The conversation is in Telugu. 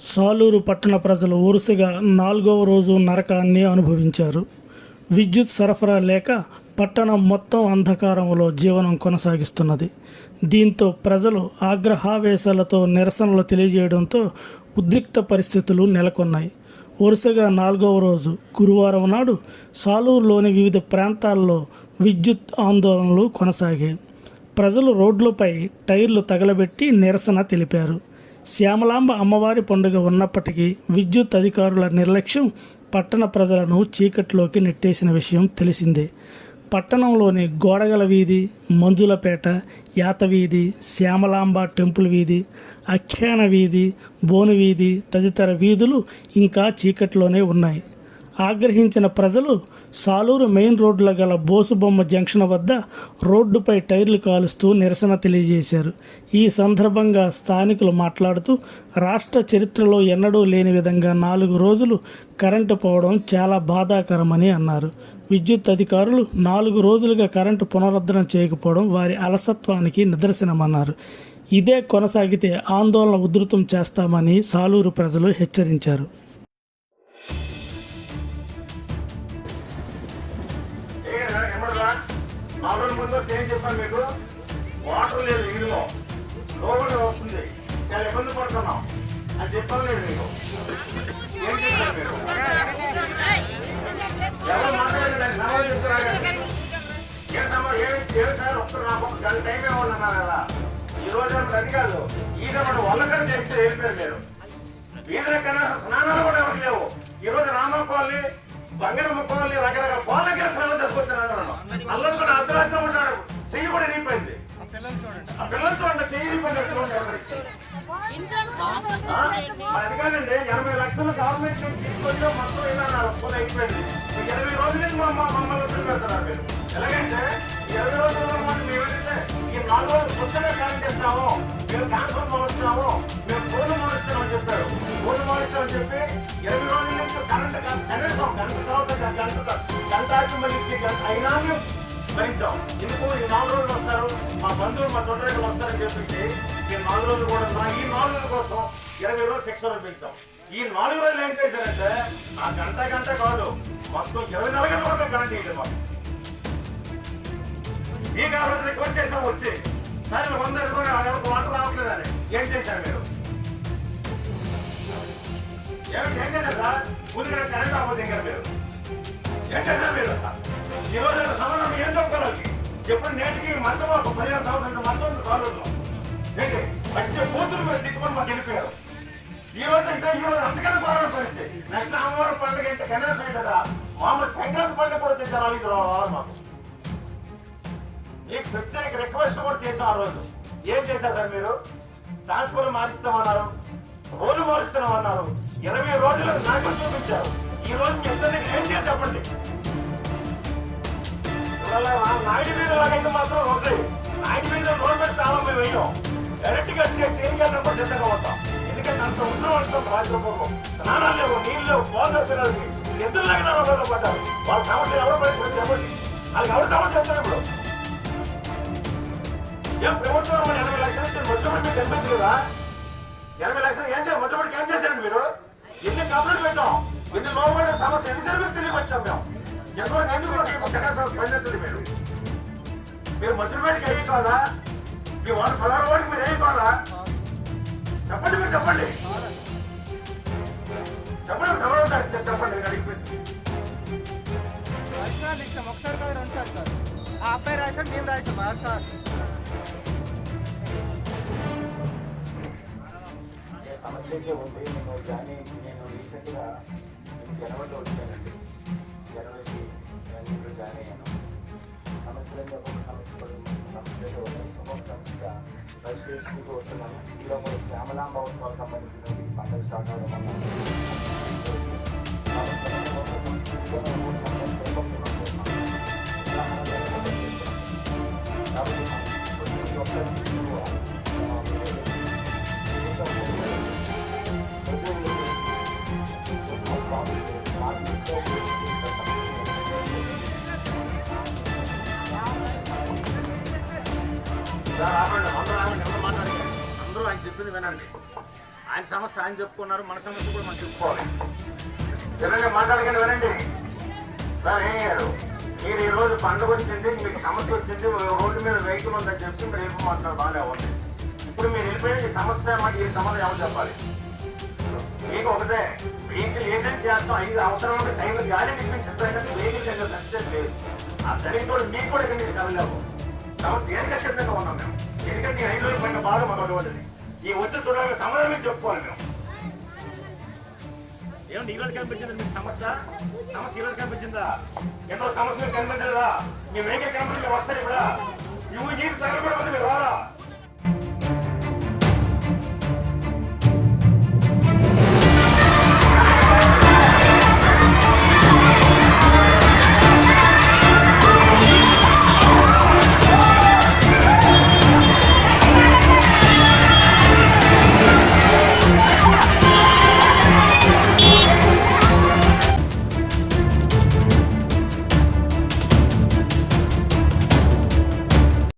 సాలూరు పట్టణ ప్రజలు వరుసగా నాలుగవ రోజు నరకాన్ని అనుభవించారు. విద్యుత్ సరఫరా లేక పట్టణం మొత్తం అంధకారంలో జీవనం కొనసాగిస్తున్నది. దీంతో ప్రజలు ఆగ్రహావేశాలతో నిరసనలు తెలియజేయడంతో ఉద్రిక్త పరిస్థితులు నెలకొన్నాయి. వరుసగా నాలుగవ రోజు గురువారం నాడు సాలూరులోని వివిధ ప్రాంతాల్లో విద్యుత్ ఆందోళనలు కొనసాగాయి. ప్రజలు రోడ్లపై టైర్లు తగలబెట్టి నిరసన తెలిపారు. శ్యామలాంబ అమ్మవారి పండుగ ఉన్నప్పటికీ విద్యుత్ అధికారుల నిర్లక్ష్యం పట్టణ ప్రజలను చీకట్లోకి నెట్టేసిన విషయం తెలిసిందే. పట్టణంలోని గోడగల వీధి మంజులపేట యాత వీధి శ్యామలాంబ టెంపుల్ వీధి అఖ్యాన వీధి బోను వీధి తదితర వీధులు ఇంకా చీకట్లోనే ఉన్నాయి. ఆగ్రహించిన ప్రజలు సాలూరు మెయిన్ రోడ్ల గల బోసుబొమ్మ జంక్షన్ వద్ద రోడ్డుపై టైర్లు కాలుస్తూ నిరసన తెలియజేశారు. ఈ సందర్భంగా స్థానికులు మాట్లాడుతూ రాష్ట్ర చరిత్రలో ఎన్నడూ లేని విధంగా నాలుగు రోజులు కరెంటు పోవడం చాలా బాధాకరమని అన్నారు. విద్యుత్ అధికారులు నాలుగు రోజులుగా కరెంటు పునరుద్ధరణ చేయకపోవడం వారి అలసత్వానికి నిదర్శనమన్నారు. ఇదే కొనసాగితే ఆందోళన ఉధృతం చేస్తామని సాలూరు ప్రజలు హెచ్చరించారు. ఎమ్మడరా నాలుగు ముందు వస్తే ఏం చెప్పాను మీకు? వాటర్ లేదు ఇల్లులో లోపల వస్తుంది. చాలా ఇబ్బంది పడుతున్నాం. అని చెప్పాను లేదు మీకు. ఏం చేశారు మీరు? ఎవరు మాట్లాడారు సమాధానం చెప్తున్నారు? ఏ సమా ఏమి ఏమి సార్ ఒక్క ఒక గంట టైం ఇవ్వాలన్నారు కదా? ఈ రోజు అది కాదు. ఈయన మనం వల్లకడ చేస్తే వెళ్ళిపోయారు మీరు వీళ్ళ కన్నా స్నానాలు కూడా ఎవరు లేవు. ఈ రోజు బంగారం కాలనీ బంగారమ్మ కాలనీ రకరకాల కాలనీకి స్నానం చేసుకొచ్చారు అల్లది కూడా అర్ధరాత్రం ఉంటాడు చెయ్యి కూడా నీపోయింది ఆ పిల్లలు చూడండి చెయ్యి నీపోయింది అది కాదండి ఎనభై లక్షలు గవర్నమెంట్ తీసుకొచ్చా మొత్తం ఇలా నా అప్పులు అయిపోయింది. ఇరవై రోజుల నుంచి మా మమ్మల్ని వసూలు పెడతారు మీరు ఎలాగంటే ఇరవై రోజుల్లో మనం మేము ఈ నాలుగు రోజులు పుస్తకం కరెంట్ చేస్తాము. మేము ట్రాన్స్ఫర్ మారుస్తాము. మేము ఫోన్లు మారుస్తామని చెప్పారు. ఫోన్లు మారుస్తామని చెప్పి ఇరవై కనీసం గంట తర్వాత గంట గంట మళ్ళీ గంట అయినా మేము భరించాం ఎందుకు ఈ నాలుగు రోజులు వస్తారు మా బంధువులు మా చుట్టాలు వస్తారని చెప్పేసి ఈ నాలుగు రోజులు కూడా నా ఈ నాలుగు రోజుల కోసం ఇరవై రోజులు శిక్షణ పెంచాం ఈ నాలుగు రోజులు ఏం చేశారంటే ఆ గంట గంట కాదు మొత్తం ఇరవై నాలుగు గంటలు కూడా కరెంట్ ఇయ్యలేదు మాకు ఈ ఆ రోజు రిక్వెస్ట్ చేసాం వచ్చి సరే వంద అనుకుని వాటర్ రావట్లేదని ఏం చేశారు మీరు ఏం చేశారు సార్? ముందు కరెంట్ రాకపోతే ఇంకా మీరు. ఏం చేశారు మీరు? ఏం చెప్పుకోవాలి? ఎప్పుడు నేటికి మంచం ఒక పదిహేను సంవత్సరాల మంచం ఉంది ఏంటి? వచ్చే బూతులు మీరు దిక్కుకొని మాకు వెళ్ళిపోయారు. ఈ రోజు అంటే ఈ రోజు అంతకన్నా ఘోరమైన పరిస్థితి. నెక్స్ట్ అమ్మవారి పండుగ అంటే కనీసం కదా? మామూలు సంక్రాంతి పండుగ కూడా తెచ్చారు ఇది రావాలి మాకు. మీకు ప్రత్యేక రిక్వెస్ట్ కూడా చేసాం ఆ రోజు. ఏం చేశారు సార్ మీరు? ట్రాన్స్ఫర్ మారుస్తామన్నారు. రోడ్లు మారుస్తున్నామన్నారు. ఇరవై రోజులు నాకు చూపించారు. ఈ రోజు మీ ఇద్దరికి ఏం చేయాలి చెప్పండి. నాయుడు మీద లాగైతే మాత్రం రోడ్డు నాయుడు మీద రోడ్ పెట్టి తాళం మేము వేయం డైరెక్ట్గా వచ్చే చేరికెళ్ళినప్పుడు సిద్ధంగా ఉంటాం. ఎందుకంటే అంత ఉత్సవం అంటాం రాజ్యపూర్వం స్నానాలు లేవు నీళ్ళు లేవు పోతే పిల్లలకి ఇద్దరు లాగిన రోడ్లు పడ్డారు. వాళ్ళ సమస్య ఎవరు పరిస్థితి చెప్పండి. వాళ్ళకి ఎవరు సమస్య చెప్తారు ఇప్పుడు? ఏం ప్రభుత్వం ఎనభై లక్షలు ఇచ్చి మొదటి మీకు కనిపించదు ఎనభై లక్షలు ఏం చేయాలి? మొదటి సమస్య ఎన్నిసార్లు మీకు తిరిగి వచ్చాం మేము. ఎంతవరకు ఎందుకు కనీసం స్పందించండి మీరు. మీరు మధ్యపేటకి అయ్యి కాదా? మీ వాడు పదహారు వాడికి మీరు అయ్యి కాదా? చెప్పండి మీరు చెప్పండి. చెప్పండి చె- చెప్పండి నేను అడిగి సార్ ఇష్టం ఒకసారి కాదు రెండు సార్లు కాదు. ఆ అబ్బాయి రాశారు మేము రాసాం ఆరు సార్. సమస్యకే ఉంది. నేను నేను రీసెంట్గా జనవరిలో వచ్చానండి జనవరికి జనవరిలో జాయిన్ అయ్యాను సమస్యలన్నీ ఒక్కొక్క సమస్య పడి సమస్యలు ఒక్కొక్క సమస్య ఫస్ట్ పేజ్కి వస్తున్నాను ఇందులో శ్యామలాంబ ఉత్సవాలకు సంబంధించిన పండుగ స్టార్ట్ అవడం వల్ల ఆయన చెప్పింది వినండి. ఆయన సమస్య ఆయన చెప్పుకున్నారు మన సమస్య కూడా మనం చెప్పుకోవాలి. వినండి మాట్లాడకండి వినండి. సార్ ఏం గారు మీరు ఈరోజు పండుగ వచ్చింది మీకు సమస్య వచ్చింది రోడ్డు మీద వెహికల్ ఉందని చెప్పి మీరు వెళ్ళి మాట్లాడు బాగానే ఉంది ఇప్పుడు మీరు వెళ్ళిపోయిన ఈ సమస్య మాకు ఈ సమస్య ఎవరు చెప్పాలి. మీకు ఒకటే వెహికల్ ఏదైనా చేస్తాం ఐదు అవసరం ఉంటే టైంలో గాలి నిప్పించేస్తాం వెహికల్ దగ్గర ఖచ్చితంగా లేదు. ఆ జరిగితో మీకు కూడా ఇక్కడి కలలేవు కాబట్టి దేనికే ఉన్నాం మేము. ఎందుకంటే ఐదు రోజులు పడిన బాధ మనోడి ఈ వచ్చిన చూడాలని సమాధానం చెప్పుకోవాలి మేము? ఏమంటే ఈరోజు కనిపించింది మీకు సమస్య? సమస్య ఈరోజు కనిపించిందా? ఎన్నో సమస్యలు కనిపించలేదా? మీ వేగే కనిపించి వస్తారు ఇక్కడ. ఇవి నీరు తగలకూడదు మీరు రారా?